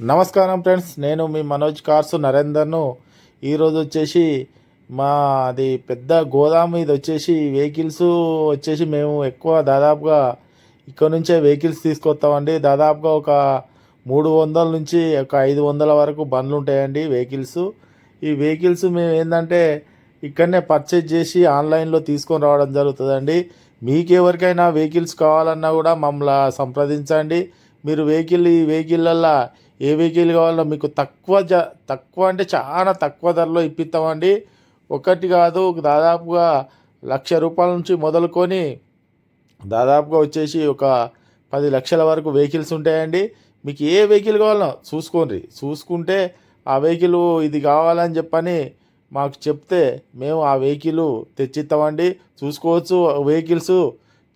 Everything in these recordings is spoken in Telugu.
నమస్కారం ఫ్రెండ్స్ నేను మీ మనోజ్ కార్స్ నరేందర్ను. ఈరోజు వచ్చేసి మాది పెద్ద గోదాము ఇది వచ్చేసి వెహికల్స్ వచ్చేసి మేము ఎక్కువ దాదాపుగా ఇక్కడ నుంచే వెహికల్స్ తీసుకొస్తామండి. దాదాపుగా ఒక మూడు వందల నుంచి ఒక ఐదు వందల వరకు బండ్లు ఉంటాయండి వెహికల్స్. ఈ వెహికల్స్ మేము ఏంటంటే ఇక్కడనే పర్చేజ్ చేసి ఆన్లైన్లో తీసుకొని రావడం జరుగుతుందండి. మీకు ఎవరికైనా వెహికల్స్ కావాలన్నా కూడా మమ్మల్ని సంప్రదించండి. మీరు వెహికల్ ఈ వెహికల్లల్లో ఏ వెహికల్ కావాలో మీకు తక్కువ జ తక్కువ అంటే చాలా తక్కువ ధరలో ఇప్పిస్తామండి. ఒకటి కాదు దాదాపుగా లక్ష రూపాయల నుంచి మొదలుకొని దాదాపుగా వచ్చేసి ఒక పది లక్షల వరకు వెహికల్స్ ఉంటాయండి. మీకు ఏ వెహికల్ కావాలో చూసుకోండి. చూసుకుంటే ఆ వెహికల్ ఇది కావాలని చెప్పని మాకు చెప్తే మేము ఆ వెహికల్ తెచ్చిస్తామండి. చూసుకోవచ్చు వెహికల్స్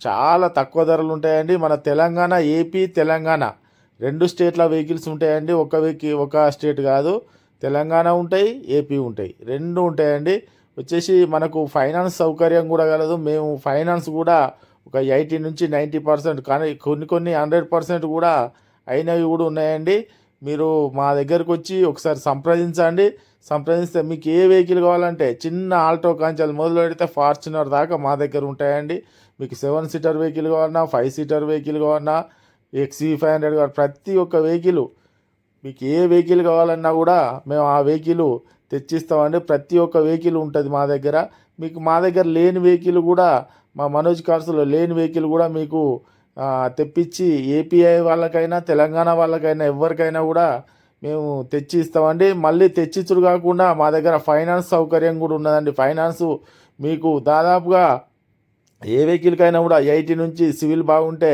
చాలా తక్కువ ధరలు ఉంటాయండి. మన తెలంగాణ ఏపీ తెలంగాణ రెండు స్టేట్ల వెహికల్స్ ఉంటాయండి. ఒక వెహికల్ ఒక స్టేట్ కాదు. తెలంగాణ ఉంటాయి ఏపీ ఉంటాయి. రెండు ఉంటాయండి. వచ్చేసి మనకు ఫైనాన్స్ సౌకర్యం కూడా కలదు. మేము ఫైనాన్స్ కూడా ఒక ఎయిటీ నుంచి నైంటీ పర్సెంట్ కానీ కొన్ని కొన్ని హండ్రెడ్ పర్సెంట్ కూడా అయినవి కూడా ఉన్నాయండి. మీరు మా దగ్గరకు వచ్చి ఒకసారి సంప్రదించండి. సంప్రదిస్తే మీకు ఏ వెహికల్ కావాలంటే చిన్న ఆల్టో కాంచాలు మొదలు పెడితే ఫార్చునర్ దాకా మా దగ్గర ఉంటాయండి. మీకు సెవెన్ సీటర్ వెహికల్ కావాలన్నా ఫైవ్ సీటర్ వెహికల్ కావాలన్నా ఎక్సీ ఫైవ్ హండ్రెడ్ కావాలి ప్రతి ఒక్క వెహికల్ మీకు ఏ వెహికల్ కావాలన్నా కూడా మేము ఆ వెహికల్ తెచ్చిస్తామండి. ప్రతి ఒక్క వెహికల్ ఉంటుంది మా దగ్గర. మీకు మా దగ్గర లేని వెహికల్ కూడా మా మనోజ్ కార్స్లో లేని వెహికల్ కూడా మీకు తెప్పించి ఏపీఐ వాళ్ళకైనా తెలంగాణ వాళ్ళకైనా ఎవరికైనా కూడా మేము తెచ్చి ఇస్తామండి మళ్ళీ తెచ్చిచ్చుడు కాకుండా మా దగ్గర ఫైనాన్స్ సౌకర్యం కూడా ఉన్నదండి. ఫైనాన్స్ మీకు దాదాపుగా ఏ వెహికల్కైనా కూడా ఐఐటి నుంచి సివిల్ బాగుంటే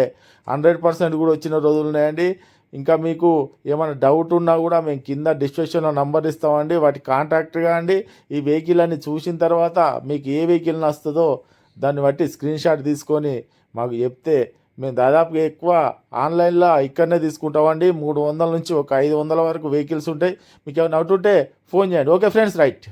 హండ్రెడ్ పర్సెంట్ కూడా వచ్చిన రోజులు ఉన్నాయండి. ఇంకా మీకు ఏమైనా డౌట్ ఉన్నా కూడా మేము కింద డిస్క్రిప్షన్లో నంబర్ ఇస్తామండి. వాటి కాంటాక్ట్ కాండి ఈ వెహికల్ అని చూసిన తర్వాత మీకు ఏ వెహికల్ నస్తుందో దాన్ని బట్టి స్క్రీన్ షాట్ తీసుకొని మాకు చెప్తే మేము దాదాపుగా ఎక్కువ ఆన్లైన్లో ఇక్కడనే తీసుకుంటామండి. మూడు వందల నుంచి ఒక ఐదు వందల వరకు వెహికల్స్ ఉంటాయి. మీకు ఏమైనా డౌట్ ఉంటే ఫోన్ చేయండి. Okay friends right.